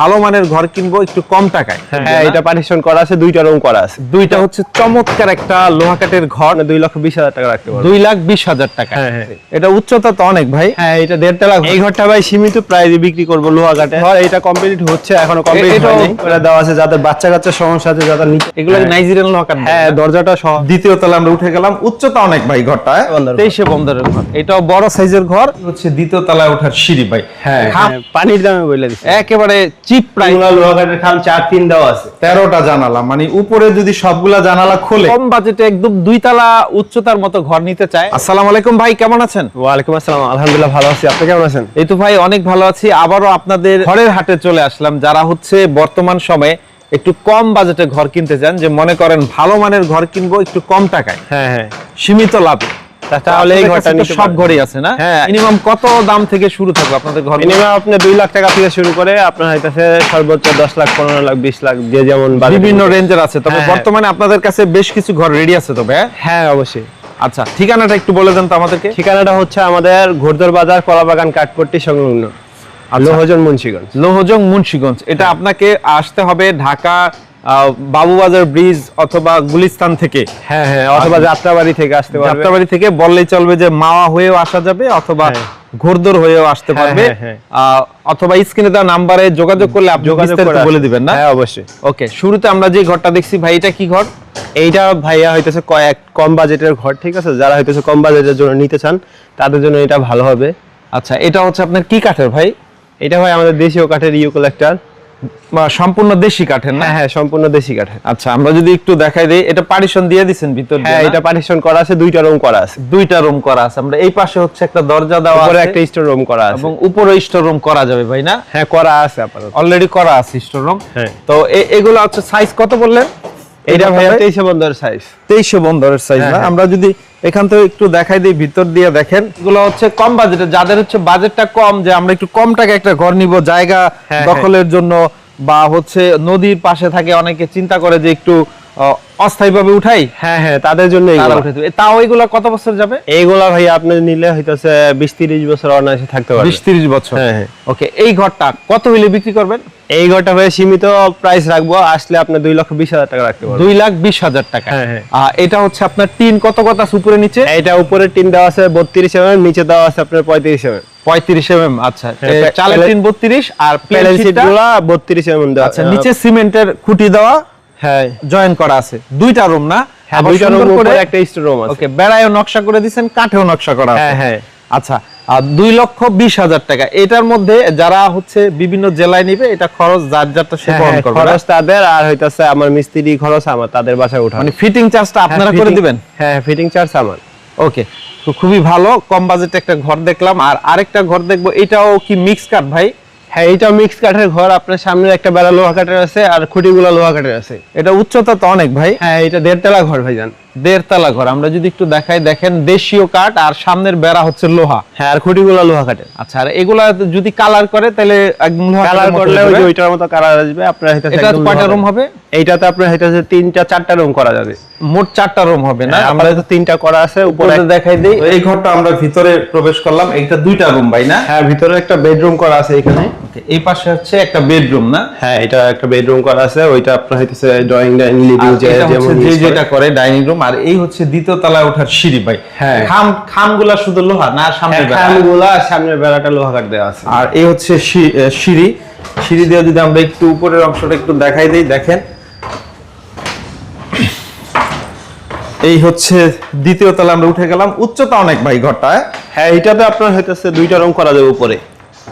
ভালো মানের ঘর কিনবো একটু কম টাকায়। হ্যাঁ এটা পার্টিশন করা আছে দুইটা রুম করা আছে। দুইটা হচ্ছে চমৎকার একটা লোহা কাঠের ঘর দুই লক্ষ বিশ হাজার টাকা রাখতে পারব। দুই লাখ বিশ হাজার টাকা। হ্যাঁ, হ্যাঁ। এটা উচ্চতা তো অনেক ভাই। হ্যাঁ এটা দেড় তলা এই ঘরটা ভাই সীমিত প্রাইজে বিক্রি করব লোহা কাটে ঘর এটা কমপ্লিট হচ্ছে এখনও কমপ্লিট হয়নি। ওটা দেওয়া আছে যাদের বাচ্চা কাচ্চা সমস্যা আছে যাদের নিচে এগুলো হ্যাঁ। নাইজেরিয়ান লোহা কাঠ হ্যাঁ দরজাটা সহ। দ্বিতীয় তলা আমরা উঠে গেলাম। উচ্চতা অনেক ভাই ঘরটা। তেইশে বন্দরের ঘর। এটাও বড় সাইজের ঘর। হচ্ছে দ্বিতীয় তলায় ওঠার সিঁড়ি ভাই। হ্যাঁ হ্যাঁ, পানির দামে বলে দিচ্ছি। একেবারে চিপ প্রাইস এগুলা লোহা খাম চার তিন দেওয়া আছে। তেরোটা জানালা মানে উপরে যদি সবগুলা জানালা খোলে। কম বাজেটে একদম দুই তালা উচ্চতার মতো ঘর নিতে চায়। আসসালামু আলাইকুম ভাই কেমন আছেন? ওয়ালাইকুম আসসালাম আলহামদুলিল্লাহ ভালো আছি। আপনি কেমন আছেন? এই তো ভাই অনেক ভালো আছি। আবারও আপনাদের ঘরের হাটে চলে আসলাম। যারা হচ্ছে বর্তমান সময়ে একটু কম বাজেটে ঘর কিনতে চান যে মনে করেন ভালো মানের ঘর কিনবো একটু কম টাকায়। হ্যাঁ হ্যাঁ। সীমিত লাভে। তাহলে এই ঘরটা নিতে সব। ঘরই আছে না? হ্যাঁ। মিনিমাম কত দাম থেকে শুরু থাকবে আপনাদের ঘর? মিনিমাম আপনি দুই লাখ টাকা থেকে শুরু করে আপনার হইতেছে সর্বোচ্চ দশ লাখ পনেরো লাখ বিশ লাখ যে যেমন বিভিন্ন রেঞ্জের আছে। তবে হ্যাঁ, বর্তমানে আপনাদের কাছে বেশ কিছু ঘর রেডি আছে তবে হ্যাঁ? হ্যাঁ অবশ্যই। আচ্ছা ঠিকানাটা একটু বলে দেন তো আমাদেরকে। ঠিকানাটা হচ্ছে আমাদের ঘোরদর বাজার কলাবাগান কাঠপট্টি সংলগ্ন। লোহজন মুন্সিগঞ্জ। লোহজং মুন্সিগঞ্জ। এটা আপনাকে আসতে হবে ঢাকা বাবুবাজার ব্রিজ অথবা গুলিস্তান থেকে। হ্যাঁ হ্যাঁ অথবা যাত্রাবাড়ি থেকে আসতে পারবে। যাত্রাবাড়ি থেকে বললেই চলবে যে মাওয়া হয়েও আসা যাবে অথবা হ্যাঁ। ঘোরদর হয়েও আসতে হ্যাঁ, পারবে। হ্যাঁ, অথবা স্ক্রিনে দেওয়া নাম্বারে যোগাযোগ করলে আপনি যোগাযোগ বিস্তারিত করে বলে দিবেন না? হ্যাঁ অবশ্যই। ওকে শুরুতে আমরা যে ঘরটা দেখছি ভাই এটা কি ঘর? এইটা ভাইয়া হইতেছে কয়েক কম বাজেটের ঘর ঠিক আছে? যারা হইতেছে কম বাজেটের জন্য নিতে চান তাদের জন্য এটা ভালো হবে। আচ্ছা এটা হচ্ছে আপনার কি কাঠের ভাই? এটা ভাই আমাদের দেশীয় কাঠের ইউ কালেক্টর বা সম্পূর্ণ দেশি কাঠের না? হ্যাঁ হ্যাঁ সম্পূর্ণ দেশি কাঠের। আচ্ছা আমরা যদি একটু দেখাই দেই এটা পার্টিশন দিয়ে ভিতর হ্যাঁ এটা পার্টিশন করা আছে দুইটা রুম করা আছে। দুইটা রুম করা আছে। আমরা এই পাশে হচ্ছে একটা দরজা দেওয়া আছে একটা স্টোর রুম করা আছে। এবং উপরে স্টোর রুম করা যাবে ভাই না? হ্যাঁ করা আছে আপাতত। অলরেডি করা আছে স্টোর রুম হ্যাঁ। তো এগুলো হচ্ছে সাইজ কত বললেন? এইটা ভাইয়া? ভাই? তেইশে বন্ধের সাইজ তেইশে বন্দরের সাইজ হ্যাঁ, না হ্যাঁ। আমরা যদি এখান থেকে একটু দেখাই দিই ভিতর দিয়ে দেখেন। এগুলো হচ্ছে কম বাজেটে যাদের হচ্ছে বাজেটটা কম যে আমরা একটু কম টাকা একটা ঘর নিব জায়গা হ্যাঁ, দখলের জন্য বা হচ্ছে নদীর পাশে থাকে অনেকে চিন্তা করে যে একটু অস্থায়ী ভাবে উঠাই? হ্যাঁ হ্যাঁ তাদের জন্য। তাও এগুলো কত বছর যাবে? এইগুলা ভাই আপনি নিলে হইতেছে বিশ তিরিশ বছর অনায়াসে থাকতে পারবে। বিশ তিরিশ বছর? হ্যাঁ, হ্যাঁ। ওকে এই ঘরটা কত হইলে বিক্রি করবেন? এই ঘরটা ভাই সীমিত প্রাইস রাখব আসলে আপনি দুই লক্ষ বিশ হাজার টাকা রাখতে দুই লাখ বিশ হাজার টাকা? হ্যাঁ, হ্যাঁ। এটা হচ্ছে আপনার টিন কত কত আছে উপরে নিচে? এইটা উপরে টিন দেওয়া আছে বত্রিশ এম নিচে দেওয়া আছে আপনার পঁয়ত্রিশ এম পঁয়ত্রিশ এম আচ্ছা। হ্যাঁ, চালের টিন বত্রিশ আরগুলা বত্রিশ এম দেওয়া আচ্ছা নিচে সিমেন্টের খুঁটি দেওয়া হ্যাঁ। জয়েন করা আছে। দুইটা রুম না? হ্যাঁ দুইটা রুম করে একটা স্টোর রুম আছে। ওকে বেড়ায়ও নকশা করে দিয়েছেন কাঠেও নকশা করা আছে। হ্যাঁ হ্যাঁ। আচ্ছা আর দুই লক্ষ বিশ হাজার টাকা। এটার মধ্যে যারা হচ্ছে বিভিন্ন জেলায় নিবে এটা খরচ যার যারটা সে হ্যাঁ, বহন হ্যাঁ, করবে খরচ তাদের আর হইতাছে আমার মিস্ত্রি খরচ আমার তাদের বাসায় উঠানো। মানে ফিটিং চার্জটা আপনারা করে দিবেন? হ্যাঁ ফিটিং চার্জ আমার। ওকে তো খুবই ভালো কম বাজেটে একটা ঘর দেখলাম। আর আরেকটা ঘর দেখব এটাও কি মিক্স কাঠ ভাই? হ্যাঁ এটা মিক্স কাঠের ঘর। আপনার সামনে একটা বেড়া লোহা কাঠের আছে আর খুঁটিগুলো লোহা কাঠের আছে। এটা উচ্চতা তো অনেক ভাই। হ্যাঁ এটা দেড়তলা ঘর ভাইজান। দেড়তলা ঘর। আমরা যদি একটু দেখাই দেখেন দেশীয় কাঠ আর সামনের বেড়া হচ্ছে লোহা। হ্যাঁ আর খুঁটিগুলো লোহা কাঠের। আচ্ছা আর এগুলা যদি কালার করে তাহলে একদম কালার করলে। ওইটার মতো কালার আসবে আপনার এটা কয়টা রুম হবে? এইটাতে আপনার হইতাছে তিনটা চারটা রুম করা যাবে। মোট চারটা রুম হবে না? হ্যাঁ, আমরা তো তিনটা করা আছে উপরে দেখাই দিই। এই ঘরটা আমরা ভিতরে প্রবেশ করলাম এইটা দুইটা রুম ভাই না? হ্যাঁ ভিতরে একটা বেডরুম করা আছে এখানে। এই পাশে হচ্ছে একটা বেডরুম না? হ্যাঁ এটা একটা বেডরুম করা আছে ওইটা আপনার হইতেছে ড্রয়িং ডাইনিং লিভিং যে যেমন যে যেটা করে ডাইনিং রুম আর এই হচ্ছে দ্বিতীয় তলায় ওঠার সিঁড়ি ভাই। হ্যাঁ। খাম খামগুলা শুধু লোহা না সামনে হ্যাঁ, খামগুলা আর সামনের বেড়াটা লোহা কাঠ দেওয়া আছে। আর এই হচ্ছে সি- সিঁড়ি। সিঁড়ি দিয়ে যদি আমরা একটু উপরের অংশটা একটু দেখাই দিই দেখেন। এই হচ্ছে দ্বিতীয় তলা আমরা উঠে গেলাম। উচ্চতা অনেক ভাই ঘরটা হ্যাঁ? এটাতে আপনার হইতেছে দুইটা রুম করা যাবে উপরে।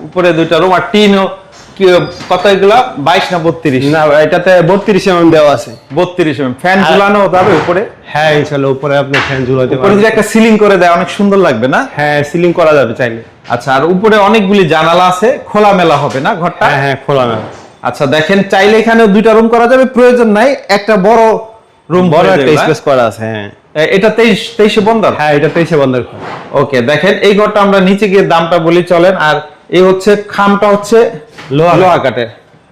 উপরে দুইটা রুম আর টিন কত এগুলা? বাইশ না বত্রিশ? না এটাতে বত্রিশ এমএম দেওয়া আছে। বত্রিশ ফ্যান আর- ঝুলানো যাবে উপরে? হ্যাঁ ইনশাল্লাহ উপরে আপনি ফ্যান ঝুলাতে যদি একটা সিলিং করে দেয় অনেক সুন্দর লাগবে না? হ্যাঁ সিলিং করা যাবে চাইলে। আচ্ছা আর উপরে অনেকগুলি জানালা আছে খোলামেলা হবে না ঘরটা? হ্যাঁ হ্যাঁ আচ্ছা দেখেন চাইলে এখানে দুইটা রুম করা যাবে প্রয়োজন নাই। একটা বড় রুম বড় একটা স্পেস করা আছে হ্যাঁ। এটা তেইশ তেইশে বন্দর? হ্যাঁ এটা তেইশে বন্দর ওকে দেখেন এই ঘরটা আমরা নিচে গিয়ে দামটা বলি চলেন। আর এই হচ্ছে খামটা হচ্ছে লোহা লোহা কাঠের।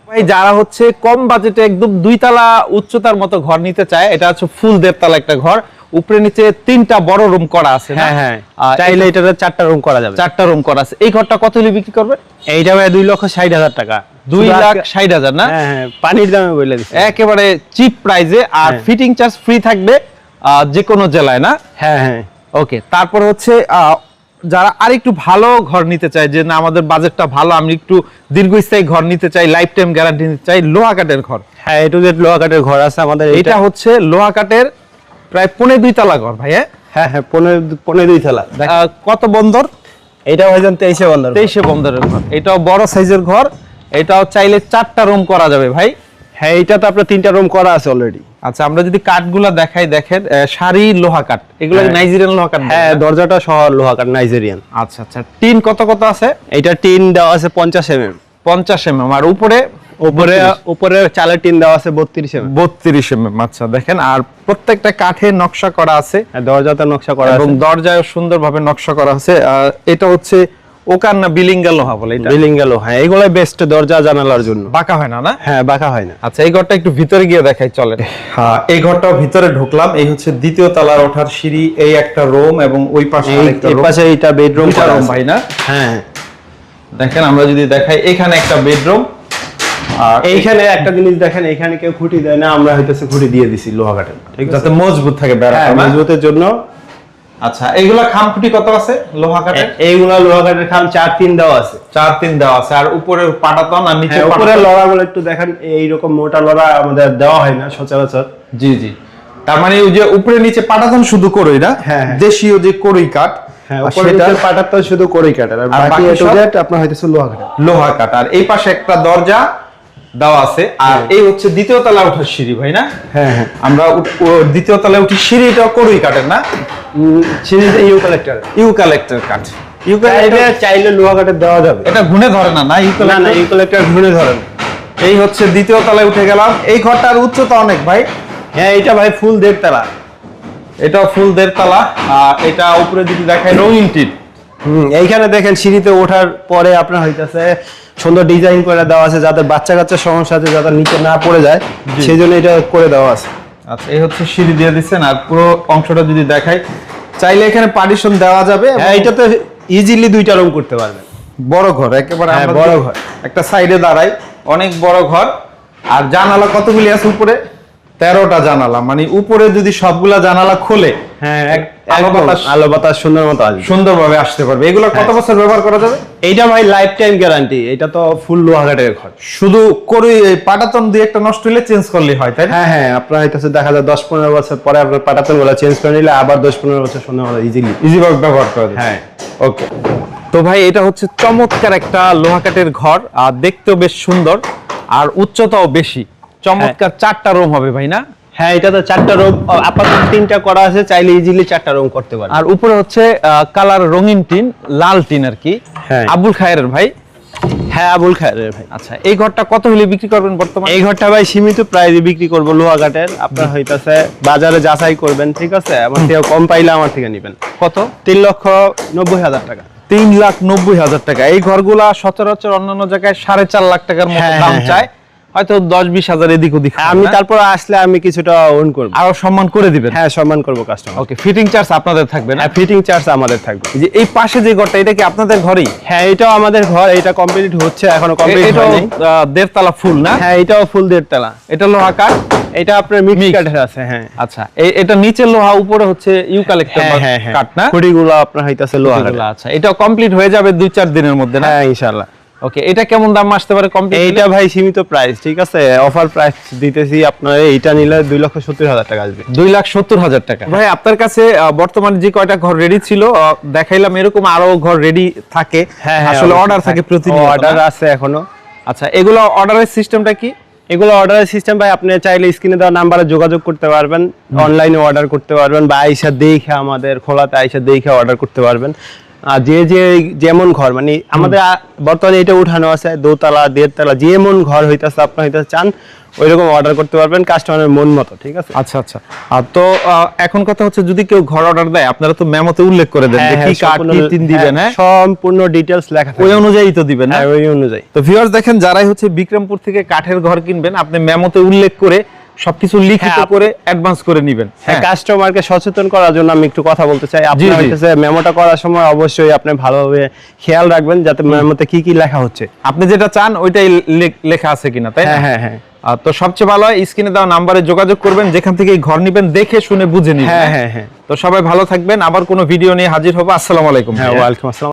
ভাই যারা হচ্ছে কম বাজেটে একদম দুই তালা উচ্চতার মতো ঘর নিতে চায় এটা হচ্ছে ফুল দেড়তলা একটা ঘর। উপরে নিচে তিনটা বড় রুম করা আছে হ্যাঁ হ্যাঁ। চাইলে এটাতে চারটা রুম করা যাবে। চারটা রুম করা আছে। এই ঘরটা কত হলে বিক্রি করবে? এইটা ভাই দুই লক্ষ ষাট হাজার টাকা। দুই লাখ ষাট হাজার না? হ্যাঁ হ্যাঁ পানির দামে বলে একেবারে চিপ প্রাইজে আর। ফিটিং চার্জ ফ্রি থাকবে যে কোনো জেলায় না? হ্যাঁ হ্যাঁ। ওকে তারপর হচ্ছে আহ, যারা আরেকটু ভালো ঘর নিতে চায় যে না আমাদের বাজেটটা ভালো আমি একটু দীর্ঘস্থায়ী ঘর নিতে চাই লাইফ টাইম গ্যারান্টি নিতে চাই লোহা কাঠের ঘর। হ্যাঁ এটু জেড লোহা কাঠের ঘর আছে আমাদের এটা এটা হচ্ছে লোহা কাঠের প্রায় পৌনে দুই তলা ঘর ভাই হ্যাঁ? হ্যাঁ হ্যাঁ পনেরো পনেরো দুই তালা। কত বন্দর? এটা ভাইজান তেইশে বন্ধ তেইশে বন্দরের ঘর। এটাও বড় সাইজের ঘর। এটাও চাইলে চারটা রুম করা যাবে ভাই। হ্যাঁ এটা তো আপনার তিনটা রুম করা আছে অলরেডি আচ্ছা আমরা যদি কাঠগুলা দেখাই দেখেন সারি লোহা কাঠ। এগুলো হ্যাঁ। নাইজেরিয়ান লোহা কাঠ? হ্যাঁ দরজাটা সহ লোহা কাঠ নাইজেরিয়ান আচ্ছা আচ্ছা। টিন কত কত আছে? এইটা টিন দেওয়া আছে পঞ্চাশ এম এম পঞ্চাশ এম আর উপরে উপরে উপরে চালের টিন দেওয়া আছে বত্রিশ এম বত্রিশ এম আচ্ছা দেখেন আর প্রত্যেকটা কাঠে নকশা করা আছে। দরজাতে নকশা করা এবং আছে। দরজায় সুন্দরভাবে নকশা করা আছে। আর এটা হচ্ছে ওকার না বিলিঙ্গা লোহা বলে এটা। বিলিং গেল হ্যাঁ এইগুলাই বেস্ট দরজা জানালার জন্য। বাঁকা হয় না না? হ্যাঁ বাঁকা হয় না। আচ্ছা এই ঘরটা একটু ভিতরে গিয়ে দেখাই চলেন। হ্যাঁ। এই ঘরটাও ভিতরে ঢুকলাম। এই হচ্ছে দ্বিতীয় তলার ওঠার সিঁড়ি এই একটা রুম এবং ওই পাশে এই পাশে এইটা বেডরুম room ভাই না? হ্যাঁ। দেখেন আমরা যদি দেখাই এখানে একটা বেডরুম আর এইখানে একটা জিনিস দেখেন এখানে কেউ খুঁটি দেয় না আমরা হইতেছে খুঁটি দিয়ে দিছি লোহা কাঠের ঠিক আছে? যাতে মজবুত থাকে বেড়াটা হ্যাঁ মজবুতের জন্য। আচ্ছা এইগুলা খামখুটি কত আছে লোহা কাঠের এইগুলা লোহা কাঠের খাম চার তিন দেওয়া আছে। চার তিন দেওয়া আছে আর উপরে পাটাতন আর নিচে হ্যাঁ, উপরে। লড়াগুলো একটু দেখেন এইরকম মোটা লড়া আমাদের দেওয়া হয় না সচরাচর। জি জি। তার মানে ওই যে উপরে নিচে পাটাতন শুধু করই না হ্যাঁ। দেশীয় যে করই কাঠ হ্যাঁ সেটা নিচের শুধু করেই কাটার আর আর বাকি বাকি এ টু সব? জেড আপনার হইতেছে লোহা কাঠের লোহা কাঠ আর এই পাশে একটা দরজা দেওয়া আছে। আর এই হচ্ছে দ্বিতীয় তলা ওঠার সিঁড়ি ভাই না? হ্যাঁ হ্যাঁ। আমরা দ্বিতীয় তলায় উঠি সিঁড়িটা করই কাঠের না? সিরিজে ইউ কালেক্টর। ইউ কালেক্টর কাঠ ইউ চাইলে চাইলে লোহা কাঠের দেওয়া যাবে। এটা ঘুনে ধরে না না? ইউ না না ইউ কালেক্টর ঘুরে ধরেন এই হচ্ছে দ্বিতীয় তলায় উঠে গেলাম। এই ঘরটার উচ্চতা অনেক ভাই। হ্যাঁ এটা ভাই ফুল দেড় তালা এটা ফুল দেড় তলা আর এটা উপরে যদি দেখায় রঙিন টিন। হুম এইখানে দেখেন সিঁড়িতে ওঠার পরে আপনার হইতাছে সুন্দর ডিজাইন করে দেওয়া আছে যাদের বাচ্চা কাচ্চা সমস্যা আছে যাতে নিচে না পড়ে যায় সেই জন্য এটা করে দেওয়া আছে। আচ্ছা এই হচ্ছে সিঁড়ি দিয়ে দিচ্ছেন আর পুরো অংশটা যদি দেখাই চাইলে এখানে পার্টিশন দেওয়া যাবে হ্যাঁ এটা তো ইজিলি দুইটা রুম করতে পারবেন। বড় ঘর একেবারে হ্যাঁ, বড় ঘর। একটা সাইডে দাঁড়াই অনেক বড় ঘর আর জানালা কতগুলি আছে উপরে? তেরোটা জানালা মানে উপরে যদি সবগুলা জানালা খোলে হ্যাঁ আলো বাতাস- সুন্দর মতো আসবে। সুন্দরভাবে আসতে পারবে। এগুলো কত হ্যাঁ। বছর ব্যবহার করা যাবে? এইটা ভাই লাইফ টাইম গ্যারান্টি এটা তো ফুল লোহাঘাটের ঘর। শুধু করে পাটাতন দুই একটা নষ্ট হলে চেঞ্জ করলেই হয় তাই না? হ্যাঁ হ্যাঁ আপনার দেখা যায় দশ পনেরো বছর পরে আপনার পাটাতনগুলো চেঞ্জ করে নিলে আবার দশ পনেরো বছর সুন্দর মতো ইজিলি ইজিভাবে ব্যবহার করা যায় হ্যাঁ। ওকে তো ভাই এটা হচ্ছে চমৎকার একটা লোহা কাঠের ঘর আর দেখতেও বেশ সুন্দর আর উচ্চতাও বেশি। চমৎকার চারটা রুম হবে ভাই না? হ্যাঁ এটা তো চারটা রুম। আপাতত তিনটা করা আছে চাইলে ইজিলি চারটা রুম করতে পারেন আর উপরে হচ্ছে কালার রঙিন টিন লাল টিন আর কি। হ্যাঁ। আবুল খায়ের ভাই? হ্যাঁ আবুল খায়ের ভাই। আচ্ছা এই ঘরটা কত হলে বিক্রি করবেন বর্তমানে? এই ঘরটা ভাই সীমিত বিক্রি করব লোহাঘাটের আপনার হইতাছে বাজারে যাচাই করবেন ঠিক আছে? আমার থেকে কম পাইলে আমার থেকে নেবেন। কত? তিন লক্ষ নব্বই হাজার টাকা। তিন লাখ নব্বই হাজার টাকা। এই ঘরগুলা সচরাচর অন্যান্য জায়গায় সাড়ে চার লাখ টাকার মতো হ্যাঁ, দাম হ্যাঁ, চায়। হয়তো দশ বিশ হাজার এদিক ওদিক আমি তারপর আসলে আমি কিছুটা ওন করব। আরও সম্মান করে দিবেন? হ্যাঁ সম্মান করব কাস্টমার ওকে ফিটিং চার্জ আপনাদের থাকবে না? হ্যাঁ ফিটিং চার্জ আমাদের থাকবে। যে এই পাশে যে ঘরটা এটা কি আপনাদের ঘরেই? হ্যাঁ এটাও আমাদের ঘর এটা কমপ্লিট হচ্ছে এখনও কমপ্লিট হয়নি। দেড়তলা ফুল না? হ্যাঁ এটাও ফুল দেড় তালা এটা লোহা কাঠ এটা আপনার মিক্স কাঠের আছে হ্যাঁ। আচ্ছা এটা নিচের লোহা উপরে হচ্ছে ইউ কালেক্টর হ্যাঁ হ্যাঁ হ্যাঁ। কাঠ না? খুঁটিগুলো আপনার হইতাছে লোহা আচ্ছা এটা কমপ্লিট হয়ে যাবে দুই চার দিনের মধ্যে না? হ্যাঁ ইনশাআল্লাহ। ওকে এটা কেমন দাম আসতে পারে কমপ্লিট এইটা ভাই সীমিত প্রাইস ঠিক আছে? অফার প্রাইস দিতেছি আপনার এইটা নিলে দুই লক্ষ সত্তর হাজার টাকা আসবে। দুই লাখ সত্তর হাজার টাকা। ভাই আপনার কাছে বর্তমানে যে কয়টা ঘর রেডি ছিল দেখাইলাম এরকম আরও ঘর রেডি থাকে। হ্যাঁ আসলে অর্ডার থাকে প্রতিদিন। অর্ডার আছে এখনও। আচ্ছা এগুলো অর্ডারের সিস্টেমটা কি? এগুলো অর্ডারের সিস্টেম ভাই আপনি চাইলে স্ক্রিনে দেওয়া নাম্বারে যোগাযোগ করতে পারবেন। অনলাইনে অর্ডার করতে পারবেন বা আইসা দেখে আমাদের খোলাতে আইসা দেখে অর্ডার করতে পারবেন। যে যে যেমন ঘর মানে আমাদের বর্তমানে এটা উঠানো আছে দোতলা দেড়তলা যেমন ঘর হইতাছে আপনি হইতাছে চান ওইরকম অর্ডার করতে পারবেন কাস্টমারের মন মতো ঠিক আছে? আচ্ছা আচ্ছা। আর তো এখন কথা হচ্ছে যদি কেউ ঘর অর্ডার দেয় আপনারা তো মেমোতে উল্লেখ করে দেন যে কি কাঠ কি তিন দিবেন হ্যাঁ সম্পূর্ণ ডিটেলস লেখা থাকে। ওই অনুযায়ী তো দিবেন না? হ্যাঁ ওই অনুযায়ী। তো ভিউয়ার্স দেখেন যারাই হচ্ছে বিক্রমপুর থেকে কাঠের ঘর কিনবেন আপনি মেমোতে উল্লেখ করে সবকিছু লিখিত হ্যাঁ, করে অ্যাডভান্স করে নিবেন। হ্যাঁ হ্যাঁ। কাস্টমারকে সচেতন করার জন্য আমি একটু কথা বলতে চাই। আপনার জি। হইতেছে মেমোটা করার সময় অবশ্যই আপনি ভালোভাবে খেয়াল রাখবেন যাতে মেমোতে কি কি লেখা হচ্ছে। আপনি যেটা চান ওইটাই লেখা আছে কিনা তাই না? হ্যাঁ হ্যাঁ হ্যাঁ। তো সবচেয়ে ভালো হয় স্ক্রিনে দেওয়া নাম্বারে যোগাযোগ করবেন যেখান থেকে ঘর নিবেন দেখে শুনে বুঝে নিবেন হ্যাঁ হ্যাঁ? হ্যাঁ তো সবাই ভালো থাকবেন আবার কোনো ভিডিও নিয়ে হাজির হব। আসসালামু আলাইকুম হ্যাঁ ভাইয়া। ওয়েলকাম আসসালাম।